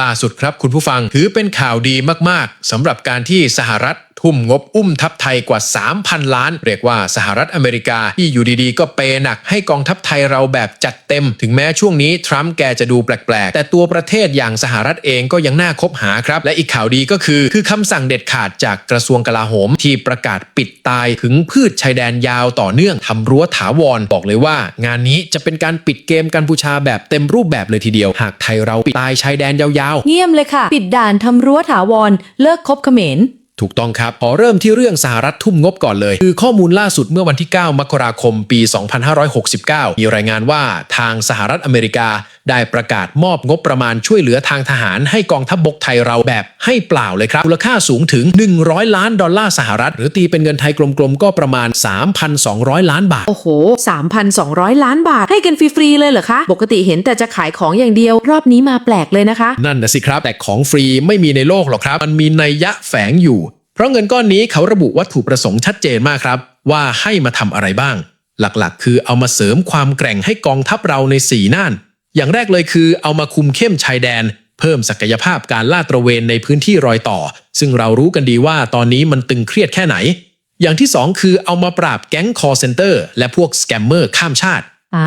ล่าสุดครับคุณผู้ฟังถือเป็นข่าวดีมากๆสำหรับการที่สหรัฐ ทุ่มงบอุ้มทัพไทยกว่า 3,000 ล้าน เรียกว่าสหรัฐอเมริกาที่อยู่ดีๆ ก็เปยหนักให้กองทัพไทยเราแบบจัดเต็ม ถึงแม้ช่วงนี้ทรัมป์แกจะดูแปลกๆ แต่ตัวประเทศอย่างสหรัฐเองก็ยังน่าคบหาครับ และอีกข่าวดีก็คือ คือคำสั่งเด็ดขาดจากกระทรวงกลาโหม ที่ประกาศปิดตายถึงพืชชายแดนยาวต่อเนื่องทำรั้วถาวรบอกเลยว่า งานนี้จะเป็นการปิดเกมกัมพูชาแบบเต็มรูปแบบเลยทีเดียว หากไทยเราปิดตายชายแดนยาวๆเงียบเลยค่ะ ปิดด่านทำรั้วถาวรเลิกคบเขมร ถูกต้องครับ ขอเริ่มที่เรื่องสหรัฐทุ่มงบก่อนเลย คือข้อมูลล่าสุดเมื่อวันที่ 9 มกราคม ปี 2569 มีรายงานว่าทางสหรัฐอเมริกา ได้ประกาศมอบงบประมาณช่วยเหลือทางทหารให้กองทัพบบกไทยเราแบบให้เปล่าเลยครับมูลค่าสูงถึง 100 ล้านดอลลาร์สหรัฐ หรือตีเป็นเงินไทยกลมๆ ก็ประมาณ 3,200 ล้านบาท โอ้โห 3,200 ล้านบาท ให้กันฟรีๆเลยเหรอคะ ปกติเห็นแต่จะขายของอย่างเดียว รอบนี้มาแปลกเลยนะคะ นั่นนะสิครับ แต่ของฟรีไม่มีในโลกหรอกครับ มันมีนัยยะแฝงอยู่ เพราะเงินก้อนนี้เขาระบุวัตถุประสงค์ชัดเจนมากครับ ว่าให้มาทำอะไรบ้าง หลักๆ คือเอามาเสริมความแกร่งให้กองทัพเราในสีน่าน อย่างแรกเลยคือเอามาคุมเข้มชายแดน เพิ่มศักยภาพการลาดตระเวนในพื้นที่รอยต่อ ซึ่งเรารู้กันดีว่าตอนนี้มันตึงเครียดแค่ไหน อย่างที่สองคือเอามาปราบแก๊งคอร์เซนเตอร์และพวกสแกมเมอร์ข้ามชาติอ่า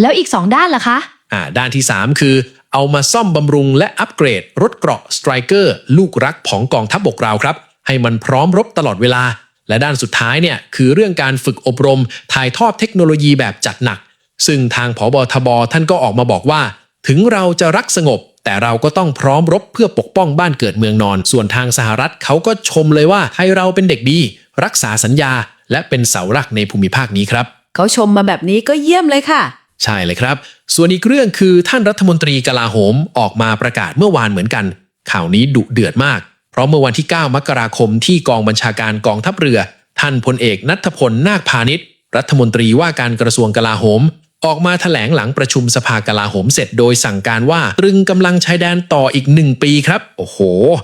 แล้วอีกสองด้านล่ะคะอ่าด้านที่ 3 คือ เอามาซ่อมบำรุงและอัปเกรด รถเกราะสไตรเกอร์ลูกรักของกองทัพบบกเราครับ ให้มันพร้อมรบตลอดเวลา และด้านสุดท้ายเนี่ยคือเรื่องการฝึกอบรมถ่ายทอดเทคโนโลยีแบบจัดหนัก ซึ่งทางผอบทบท่านก็ออกมาบอกว่า ถึงเราจะรักสงบ แต่เราก็ต้องพร้อมรบเพื่อปกป้องบ้านเกิดเมืองนอน ส่วนทางสหรัฐเขาก็ชมเลยว่าไทยเราเป็นเด็กดี รักษาสัญญา และเป็นเสาหลักในภูมิภาคนี้ครับ เขาชมมาแบบนี้ก็เยี่ยมเลยค่ะ ใช่เลยครับ ส่วนอีกเรื่องคือท่านรัฐมนตรีกลาโหมออกมาประกาศเมื่อวานเหมือนกัน ข่าวนี้ดุเดือดมาก เพราะเมื่อวันที่ 9 มกราคมที่กองบัญชาการกองทัพเรือ ท่านพลเอกนัทพลนาคพาณิชย์รัฐมนตรีว่าการกระทรวงกลาโหม ออกมาแถลงหลังประชุมสภากลาโหมเสร็จโดยสั่งการว่าตรึงกำลังชายแดนต่ออีกหนึ่งปีครับ โอ้โห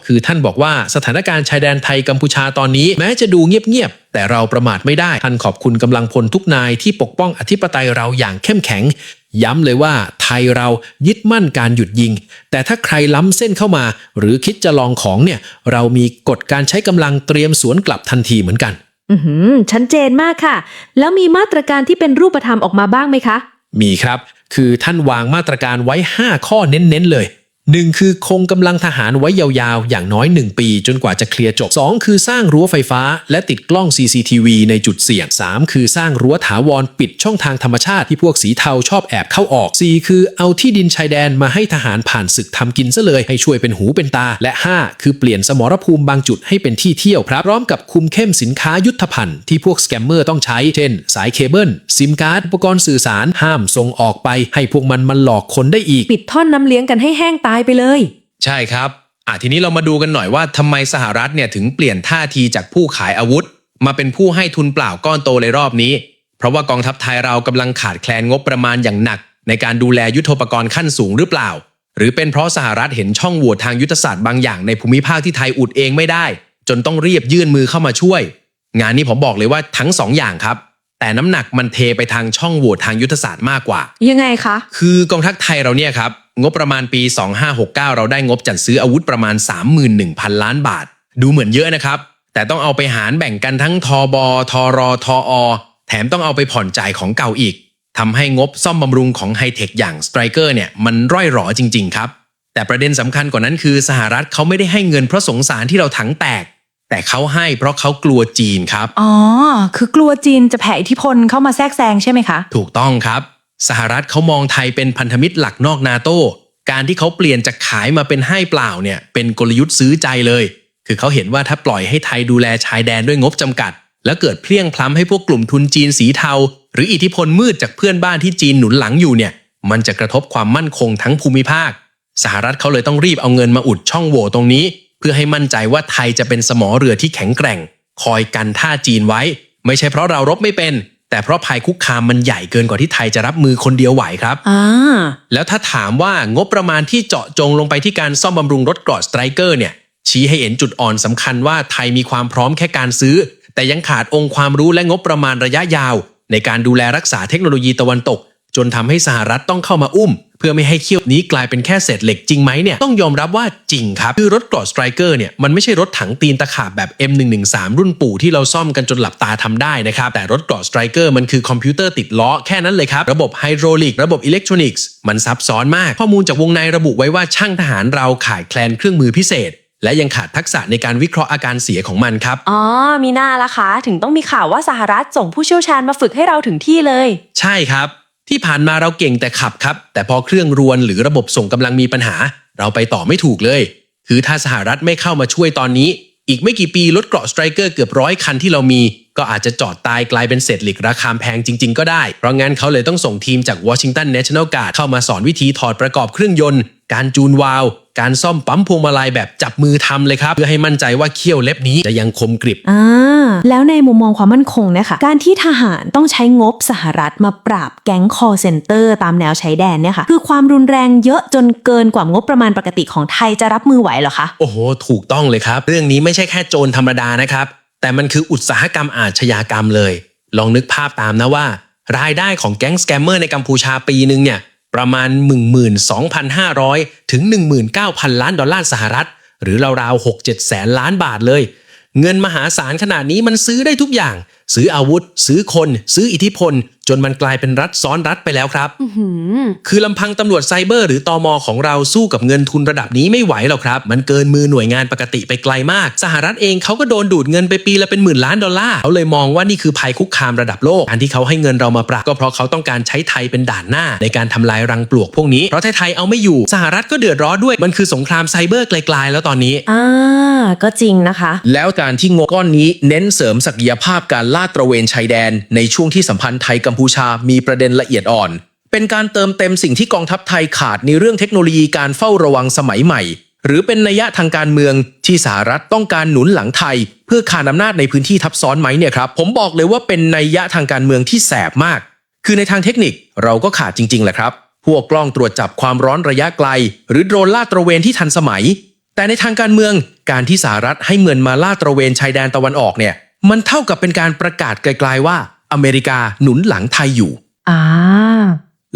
คือท่านบอกว่าสถานการณ์ชายแดนไทยกัมพูชาตอนนี้ แม้จะดูเงียบๆแต่เราประมาทไม่ได้ ท่านขอบคุณกำลังพลทุกนายที่ปกป้องอธิปไตยเราอย่างเข้มแข็ง ย้ำเลยว่าไทยเรายึดมั่นการหยุดยิง แต่ถ้าใครล้ำเส้นเข้ามา หรือคิดจะลองของเนี่ยเรามีกฎการใช้กำลังเตรียมสวนกลับทันทีเหมือนกัน อืมชัดเจนมากค่ะ แล้วมีมาตรการที่เป็นรูปธรรมออกมาบ้างไหมคะ มีครับ คือท่านวางมาตรการไว้ 5 ข้อเน้นๆเลย 1. คือคงกำลังทหารไว้ยาวๆ อย่างน้อย 1 ปี จนกว่าจะเคลียร์จบ 2. คือสร้างรั้วไฟฟ้า และติดกล้อง CCTV ในจุดเสี่ยง 3. คือสร้างรั้วถาวรปิดช่องทางธรรมชาติที่พวกสีเทาชอบแอบเข้าออก 4. คือเอาที่ดินชายแดนมาให้ทหารผ่านศึกทำกินซะเลยให้ช่วยเป็นหูเป็นตา และ 5. คือเปลี่ยนสมรภูมิบางจุดให้เป็นที่เที่ยวครับพร้อมกับคุมเข้มสินค้ายุทธภัณฑ์ที่พวกสแกมเมอร์ต้องใช้เช่น สายเคเบิลซิมการ์ดอุปกรณ์สื่อสารห้ามส่งออกไป ให้พวกมันมาหลอกคนได้อีก ปิดท่อนน้ำเลี้ยงกันให้แห้งตายไปเลย ใช่ครับอะทีนี้เรามาดูกันหน่อยว่าทำไมสหรัฐเนี่ยถึงเปลี่ยนท่าทีจากผู้ขายอาวุธ มาเป็นผู้ให้ทุนเปล่าก้อนโตในรอบนี้ เพราะว่ากองทัพไทยเรากำลังขาดแคลนงบประมาณอย่างหนัก ในการดูแลยุทโธปกรณ์ขั้นสูงหรือเปล่า หรือเป็นเพราะสหรัฐเห็นช่องโหว่ทางยุทธศาสตร์บางอย่างในภูมิภาคที่ไทยอุดเองไม่ได้ จนต้องเรียบยื่นมือเข้ามาช่วย งานนี้ผมบอกเลยว่าทั้งสองอย่างครับแต่น้ำหนักมันเทไปทางช่องโหว่ทางยุทธศาสตร์มากกว่า ยังไงคะ คือกองทัพไทยเราเนี่ยครับ งบประมาณปี 2569 เราได้งบจัดซื้ออาวุธประมาณ 31,000 ล้านบาท ดูเหมือนเยอะนะครับ แต่ต้องเอาไปหารแบ่งกันทั้งทบทรทอแถมต้องเอาไปผ่อนจ่ายของเก่าอีกทำให้งบซ่อมบำรุงของไฮเทคอย่าง Striker เนี่ยมันร่อยหรอจริง ๆ ครับ แต่ประเด็นสำคัญกว่านั้นคือสหรัฐเขาไม่ได้ให้เงินเพราะสงสารที่เราถังแตก แต่เขาให้เพราะเขากลัวจีนครับ อ๋อ คือกลัวจีนจะแผ่อิทธิพลเข้ามาแทรกแซงใช่ไหมคะ ถูกต้องครับ สหรัฐเขามองไทยเป็นพันธมิตรหลักนอกนาโตการที่เขาเปลี่ยนจากขายมาเป็นให้เปล่าเนี่ยเป็นกลยุทธ์ซื้อใจเลย คือเขาเห็นว่าถ้าปล่อยให้ไทยดูแลชายแดนด้วยงบจำกัด แล้วเกิดเพลี้ยงพล้ำให้พวกกลุ่มทุนจีนสีเทา หรืออิทธิพลมืดจากเพื่อนบ้านที่จีนหนุนหลังอยู่เนี่ยมันจะกระทบความมั่นคงทั้งภูมิภาค สหรัฐเขาเลยต้องรีบเอาเงินมาอุดช่องโหว่ตรงนี้ เพื่อให้มั่นใจว่าไทยจะเป็นสมอเรือที่แข็งแกร่ง คอยกันท่าจีนไว้ ไม่ใช่เพราะเรารบไม่เป็น แต่เพราะภัยคุกคามมันใหญ่เกินกว่าที่ไทยจะรับมือคนเดียวไหวครับอ่าแล้วถ้าถามว่างบประมาณที่เจาะจงลงไปที่การซ่อมบำรุงรถเกราะสไตรเกอร์เนี่ยชี้ให้เห็นจุดอ่อนสำคัญว่าไทยมีความพร้อมแค่การซื้อ แต่ยังขาดองค์ความรู้และงบประมาณระยะยาว ในการดูแลรักษาเทคโนโลยีตะวันตก จนทำให้สหรัฐต้องเข้ามาอุ้ม เพื่อไม่ให้เขี้ยวนี้กลายเป็นแค่เศษเหล็กจริงไหมเนี่ยต้องยอมรับว่าจริงครับ คือรถเกราะสไตรเกอร์เนี่ยมันไม่ใช่รถถังตีนตะขาบแบบ M113 รุ่นปู่ที่เราซ่อมกันจนหลับตาทำได้นะครับ แต่รถเกราะสไตรเกอร์มันคือคอมพิวเตอร์ติดล้อแค่นั้นเลยครับ ระบบไฮดรอลิกระบบอิเล็กทรอนิกส์มันซับซ้อนมาก ข้อมูลจากวงในระบุไว้ว่าช่างทหารเราขาดแคลนเครื่องมือพิเศษและยังขาดทักษะในการวิเคราะห์อาการเสียของมันครับ อ๋อ มีหน้าละคะ ถึงต้องมีข่าวว่าสหรัฐส่งผู้เชี่ยวชาญมาฝึกให้เราถึงที่เลย ใช่ครับ ที่ผ่านมาเราเก่งแต่ขับครับ แต่พอเครื่องรวนหรือระบบส่งกำลังมีปัญหา เราไปต่อไม่ถูกเลย คือถ้าสหรัฐไม่เข้ามาช่วยตอนนี้ อีกไม่กี่ปีรถเกราะสไตรเกอร์เกือบร้อยคันที่เรามี ก็อาจจะจอดตายกลายเป็นเศษเหล็กราคาแพงจริง ๆ ก็ได้ เพราะงั้นเขาเลยต้องส่งทีมจากวอชิงตันเนชั่นแนลการ์ดเข้ามาสอนวิธีถอดประกอบเครื่องยนต์ การจูนวาล์วการซ่อมปั๊มพวงมาลัยแบบจับมือทำเลยครับ เพื่อให้มั่นใจว่าเขี้ยวเล็บนี้จะยังคมกริบอ่าแล้วในมุมมองความมั่นคงเนี่ยค่ะการที่ทหารต้องใช้งบสหรัฐมาปราบแก๊งคอเซนเตอร์ตามแนวชายแดนเนี่ยค่ะคือความรุนแรงเยอะจนเกินกว่างบประมาณปกติของไทยจะรับมือไหวเหรอคะโอ้โห ถูกต้องเลยครับ เรื่องนี้ไม่ใช่แค่โจรธรรมดานะครับ แต่มันคืออุตสาหกรรมอาชญากรรมเลย ลองนึกภาพตามนะว่า รายได้ของแก๊งสแกมเมอร์ในกัมพูชาปีหนึ่งเนี่ย ประมาณ 12,500 ถึง 19,000 ล้านดอลลาร์สหรัฐ หรือราวๆ 6-7 แสนล้านบาทเลย เงินมหาศาลขนาดนี้มันซื้อได้ทุกอย่างซื้ออาวุธ ซื้อคน ซื้ออิทธิพล จนมันกลายเป็นรัฐซ้อนรัฐไปแล้วครับคือลำพังตำรวจไซเบอร์หรือตอมอของเราสู้กับเงินทุนระดับนี้ไม่ไหวหรอกครับ มันเกินมือหน่วยงานปกติไปไกลมาก สหรัฐเองเขาก็โดนดูดเงินไปปีละเป็นหมื่นล้านดอลลาร์เขาเลยมองว่านี่คือภัยคุกคามระดับโลกการที่เขาให้เงินเรามาปราบก็เพราะเขาต้องการใช้ไทยเป็นด่านหน้า ในการทำลายรังปลวกพวกนี้เพราะถ้าไทยเอาไม่อยู่สหรัฐก็เดือดร้อนด้วยมันคือสงครามไซเบอร์ไกลๆแล้วตอนนี้อ่าก็จริงนะคะ แล้วการที่งบก้อนนี้เน้นเสริมศักยภาพการลาดตระเวนชายแดน ในช่วงที่สัมพันธ์ไทยกัมพูชามีประเด็นละเอียดอ่อน เป็นการเติมเต็มสิ่งที่กองทัพไทยขาดในเรื่องเทคโนโลยีการเฝ้าระวังสมัยใหม่ หรือเป็นนัยยะทางการเมืองที่สหรัฐต้องการหนุนหลังไทย เพื่อขานอำนาจในพื้นที่ทับซ้อนไหมเนี่ยครับผมบอกเลยว่าเป็นนัยยะทางการเมืองที่แสบมาก คือในทางเทคนิคเราก็ขาดจริงๆแหละครับพวกกล้องตรวจจับความร้อนระยะไกล หรือโดรนลาดตระเวนที่ทันสมัย แต่ในทางการเมืองการที่สหรัฐให้เงินมาลาดตระเวนชายแดนตะวันออกเนี่ย มันเท่ากับเป็นการประกาศไกลๆว่าอเมริกาหนุนหลังไทยอยู่ อ่า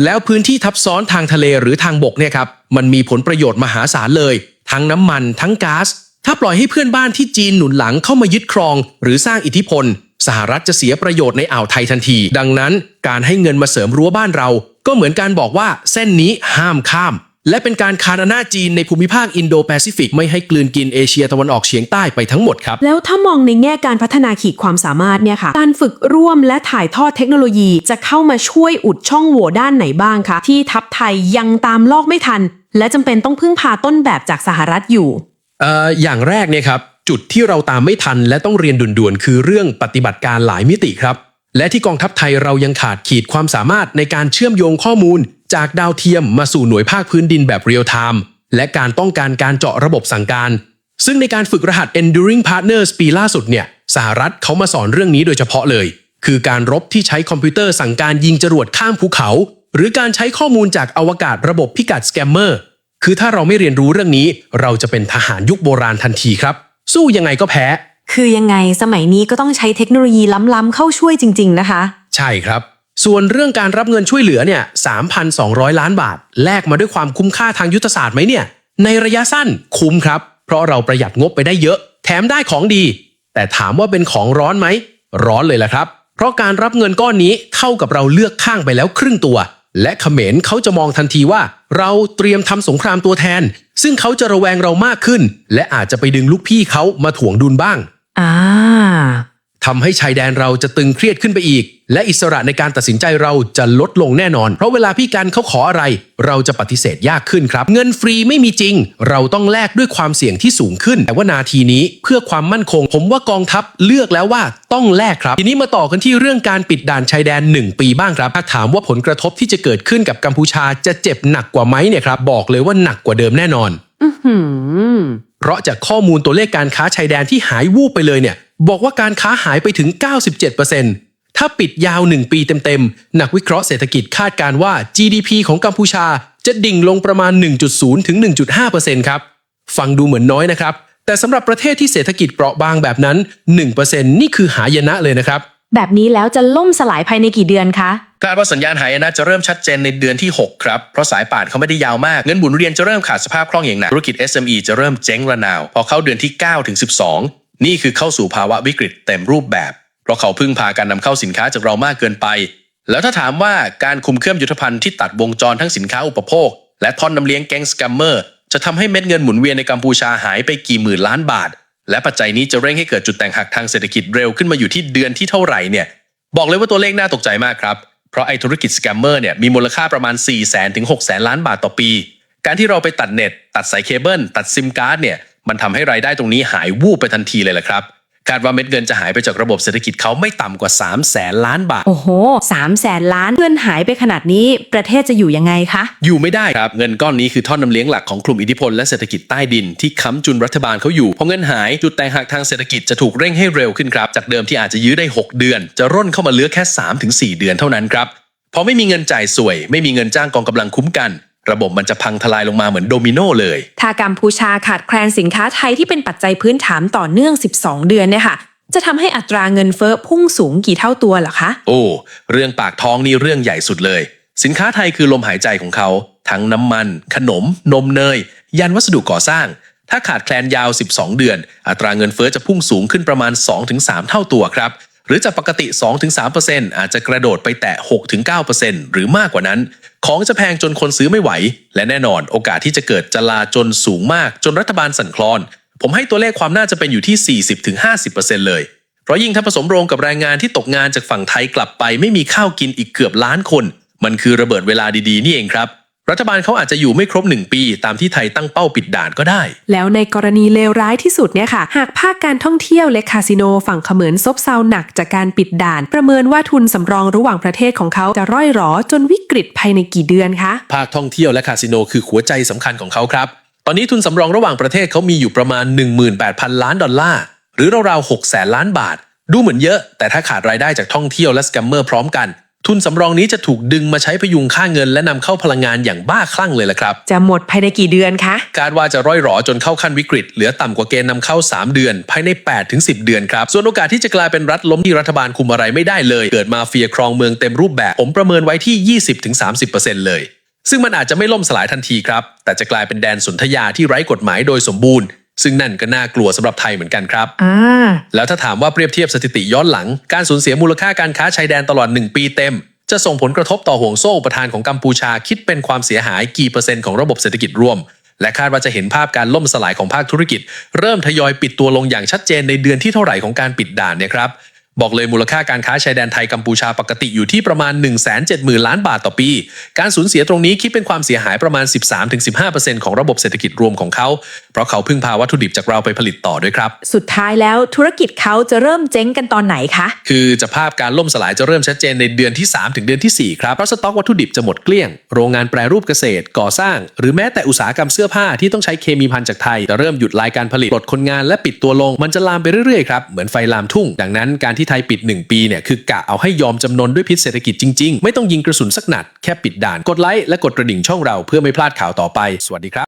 แล้วพื้นที่ทับซ้อนทางทะเลหรือทางบกเนี่ยครับมันมีผลประโยชน์มหาศาลเลย ทั้งน้ำมันทั้งก๊าซถ้าปล่อยให้เพื่อนบ้านที่จีนหนุนหลังเข้ามายึดครอง หรือสร้างอิทธิพล สหรัฐจะเสียประโยชน์ในอ่าวไทยทันที ดังนั้น การให้เงินมาเสริมรั้วบ้านเรา ก็เหมือนการบอกว่าเส้นนี้ห้ามข้าม และเป็นการคานอำนาจจีนในภูมิภาคอินโดแปซิฟิกไม่ให้กลืนกินเอเชียตะวันออกเฉียงใต้ไปทั้งหมดครับ แล้วถ้ามองในแง่การพัฒนาขีดความสามารถเนี่ยค่ะ การฝึกร่วมและถ่ายทอดเทคโนโลยีจะเข้ามาช่วยอุดช่องโหว่ด้านไหนบ้างคะที่ทัพไทยยังตามลอกไม่ทัน และจำเป็นต้องพึ่งพาต้นแบบจากสหรัฐอยู่เอ่ออย่างแรกเนี่ยครับจุดที่เราตามไม่ทันและต้องเรียนด่วนๆ คือเรื่องปฏิบัติการหลายมิติครับ และที่กองทัพไทยเรายังขาดขีดความสามารถในการเชื่อมโยงข้อมูล จากดาวเทียมมาสู่หน่วยภาคพื้นดินแบบเรียลไทม์และการต้องการการเจาะระบบสั่งการ ซึ่งในการฝึกรหัส Enduring Partners ปีล่าสุดเนี่ยสหรัฐเขามาสอนเรื่องนี้โดยเฉพาะเลย คือการรบที่ใช้คอมพิวเตอร์สั่งการยิงจรวดข้ามภูเขา หรือการใช้ข้อมูลจากอวกาศระบบพิกัดสแกมเมอร์คือถ้าเราไม่เรียนรู้เรื่องนี้ เราจะเป็นทหารยุคโบราณทันทีครับ สู้ยังไงก็แพ้ คือยังไงสมัยนี้ก็ต้องใช้เทคโนโลยีล้ำๆเข้าช่วยจริง ๆ นะคะ ใช่ครับ ส่วนเรื่องการรับเงินช่วยเหลือเนี่ย 3,200 ล้านบาท แลกมาด้วยความคุ้มค่าทางยุทธศาสตร์ไหมเนี่ย ในระยะสั้นคุ้มครับ เพราะเราประหยัดงบไปได้เยอะ แถมได้ของดี แต่ถามว่าเป็นของร้อนไหม ร้อนเลยแหละครับ เพราะการรับเงินก้อนนี้เท่ากับเราเลือกข้างไปแล้วครึ่งตัว และเขมรเขาจะมองทันทีว่า เราเตรียมทำสงครามตัวแทน ซึ่งเขาจะระแวงเรามากขึ้น และอาจจะไปดึงลูกพี่เขามาถ่วงดุลบ้าง อ่า ทำให้ชายแดนเราจะตึงเครียดขึ้นไปอีก และอิสระในการตัดสินใจเราจะลดลงแน่นอน เพราะเวลาพี่กันเขาขออะไร เราจะปฏิเสธยากขึ้นครับ เงินฟรีไม่มีจริง เราต้องแลกด้วยความเสี่ยงที่สูงขึ้น แต่ว่านาทีนี้เพื่อความมั่นคง ผมว่ากองทัพเลือกแล้วว่าต้องแลกครับ ทีนี้มาต่อกันที่เรื่องการปิดด่านชายแดน 1 ปีบ้างครับถ้าถามว่าผลกระทบที่จะเกิดขึ้นกับกัมพูชาจะเจ็บหนักกว่าไหมเนี่ยครับบอกเลยว่าหนักกว่าเดิมแน่นอนหืมเพราะจากข้อมูลตัวเลขการค้าชายแดนที่หายวูบไปเลยเนี่ย บอกว่าการค้าหายไปถึง 97%ถ้าปิดยาว 1 ปีเต็มๆ นักวิเคราะห์เศรษฐกิจคาดการณ์ว่า GDP ของกัมพูชาจะดิ่งลงประมาณ 1.0 ถึง 1.5%ครับ ฟังดูเหมือนน้อยนะครับ แต่สำหรับประเทศที่เศรษฐกิจเปราะบางแบบนั้น 1%นี่คือหายนะเลยนะครับแบบนี้แล้วจะล่มสลายภายในกี่เดือนคะคาดว่าสัญญาณหายนะจะเริ่มชัดเจนในเดือนที่ 6 ครับ เพราะสายป่านเขาไม่ได้ยาวมาก เงินหมุนเวียนจะเริ่มขาดสภาพคล่องอย่างหนัก ธุรกิจ SME จะเริ่มเจ๊งระนาว พอเข้าเดือนที่9ถึง12 นี่คือเข้าสู่ภาวะวิกฤตเต็มรูปแบบ เพราะเขาพึ่งพาการนำเข้าสินค้าจากเรามากเกินไป แล้วถ้าถามว่าการคุมเครื่องยุทธภัณฑ์ที่ตัดวงจรทั้งสินค้าอุปโภค และท่อนน้ำเลี้ยงแก๊งสแกมเมอร์จะทำให้เม็ดเงินหมุนเวียนในกัมพูชาหายไปกี่หมื่นล้านบาท และปัจจัยนี้จะเร่งให้เกิดจุดแตกหักทางเศรษฐกิจเร็วขึ้นมาอยู่ที่เดือนที่เท่าไหร่เนี่ยบอกเลยว่าตัวเลขน่าตกใจมากครับเพราะไอธุรกิจสแกมเมอร์เนี่ยมีมูลค่าประมาณ 4 0 0 0 0 0ถึง6 0 0 0 0 ล้านบาทต่อปี การที่เราไปตัดเน็ต ตัดสายเคเบิลตัดซิมการ์ดเนี่ย มันทำให้รายได้ตรงนี้หายวูบไปทันทีเลยแหละครับคาดว่าเม็ดเงินจะหายไปจากระบบเศรษฐกิจเขาไม่ต่ำกว่า 3 0 0แสนล้านบาท โอ้โหสามแสนล้านเงินหายไปขนาดนี้ ประเทศจะอยู่ยังไงคะ อยู่ไม่ได้ครับ เงินก้อนนี้คือท่อนนำเลี้ยงหลักของกลุ่มอิทธิพลและเศรษฐกิจใต้ดินที่ค้ำจุนรัฐบาลเขาอยู่พอเงินหายจุดแตกหักทางเศรษฐกิจจะถูกเร่งให้เร็วขึ้นครับ จากเดิมที่อาจจะยื้อได้ 6 เดือน จะร่นเข้ามาเหลือแค่ 3-4 เดือนเท่านั้นครับพอไม่มีเงินจ่ายสวย ไม่มีเงินจ้างกองกำลังคุ้มกัน ระบบมันจะพังทลายลงมาเหมือนโดมิโนเลย ถ้ากัมพูชาขาดแคลนสินค้าไทยที่เป็นปัจจัยพื้นฐานต่อเนื่อง 12 เดือนเนี่ยค่ะ จะทำให้อัตราเงินเฟ้อพุ่งสูงกี่เท่าตัวเหรอคะ โอ้ เรื่องปากท้องนี่เรื่องใหญ่สุดเลย สินค้าไทยคือลมหายใจของเขา ทั้งน้ำมัน ขนม นมเนย ยันวัสดุก่อสร้าง ถ้าขาดแคลนยาว 12 เดือน อัตราเงินเฟ้อจะพุ่งสูงขึ้นประมาณ 2-3 เท่าตัวครับ หรือจากปกติ 2-3%อาจจะกระโดดไปแตะ 6-9%หรือมากกว่านั้น ของจะแพงจนคนซื้อไม่ไหว และแน่นอนโอกาสที่จะเกิดจลาจนสูงมาก จนรัฐบาลสั่นคลอน ผมให้ตัวเลขความน่าจะเป็นอยู่ที่ 40-50%เลย เพราะยิ่งถ้าผสมโรงกับแรงงานที่ตกงานจากฝั่งไทยกลับไป ไม่มีข้าวกินอีกเกือบล้านคน มันคือระเบิดเวลาดีๆนี่เองครับ รัฐบาลเขาอาจจะอยู่ไม่ครบ 1 ปี ตามที่ไทยตั้งเป้าปิดด่านก็ได้ แล้วในกรณีเลวร้ายที่สุดเนี่ยค่ะ หากภาคการท่องเที่ยวและคาสิโนฝั่งเขมรซบเซาหนักจากการปิดด่าน ประเมินว่าทุนสำรองระหว่างประเทศของเขาจะร่อยหรอจนวิกฤตภายในกี่เดือนคะ ภาคท่องเที่ยวและคาสิโนคือหัวใจสำคัญของเขาครับ ตอนนี้ทุนสำรองระหว่างประเทศเขามีอยู่ประมาณ 18,000 ล้านดอลลาร์ หรือราวๆ6แสนล้านบาท ดูเหมือนเยอะ แต่ถ้าขาดรายได้จากท่องเที่ยวและสแกมเมอร์พร้อมกัน ทุนสำรองนี้จะถูกดึงมาใช้พยุงค่าเงิน และนำเข้าพลังงานอย่างบ้าคลั่งเลยล่ะครับ จะหมดภายในกี่เดือนคะคาดว่าจะร่อยหรอจนเข้าขั้นวิกฤต เหลือต่ำกว่าเกณฑ์นำเข้า 3 เดือน ภายใน8ถึง10 เดือนครับ ส่วนโอกาสที่จะกลายเป็นรัฐล้มที่รัฐบาลคุมอะไรไม่ได้เลย เกิดมาเฟียครองเมืองเต็มรูปแบบ ผมประเมินไว้ที่ 20-30%เลยซึ่งมันอาจจะไม่ล่มสลายทันทีครับ แต่จะกลายเป็นแดนสนธยาที่ไร้กฎหมายโดยสมบูรณ์ ซึ่งนั่นก็น่ากลัวสำหรับไทยเหมือนกันครับอ่าแล้วถ้าถามว่าเปรียบเทียบสถิติย้อนหลัง การสูญเสียมูลค่าการค้าชายแดนตลอด 1 ปีเต็ม จะส่งผลกระทบต่อห่วงโซ่อุปทานของกัมพูชาคิดเป็นความเสียหายกี่เปอร์เซ็นต์ของระบบเศรษฐกิจรวม และคาดว่าจะเห็นภาพการล่มสลายของภาคธุรกิจ เริ่มทยอยปิดตัวลงอย่างชัดเจนในเดือนที่เท่าไหร่ของการปิดด่านเนี่ยครับบอกเลยมูลค่าการค้าชายแดนไทยกัมพูชาปกติอยู่ที่ประมาณ 1 7 0 0 0 0 ล้านบาทต่อปี การสูญเสียตรงนี้คิดเป็นความเสียหายประมาณ 13-15%ของระบบเศรษฐกิจรวมของเขาเพ ราะเขาพึ่งพาวัตถุดิบจากเราไปผลิตต่อด้วยครับ สุดท้ายแล้วธุรกิจเขาจะเริ่มเจ๊งกันตอนไหนคะ คือจะภาพการล่มสลายจะเริ่มชัดเจนในเดือนที่ 3 ถึงเดือนทีสี่4 ครับ เพราะสต็อกวัตถุดิบจะหมดเกลี้ยง โรงงานแปรรูปเกษตร ก่อสร้าง หรือแม้แต่อุตสาหกรรมเสื้อผ้าที่ต้องใช้เคมีภัณฑ์จากไทยจะเริ่มหยุดรายการผลิตปลดคนงานและปิดตัวลง มันจะลามไปเรื่อยๆครับเหมือนไฟลามทุ่ง ดังนั้นการที่ไทยปิด 1 ปีเนี่ยคือกะเอาให้ยอมจำนนด้วยพิษเศรษฐกิจจริงๆ ไม่ต้องยิงกระสุนสักนัดแค่ปิดด่านกดไลค์และกดกระดิ่งช่องเราเพื่อไม่พลาดข่าวต่อไปสวัสดีครับ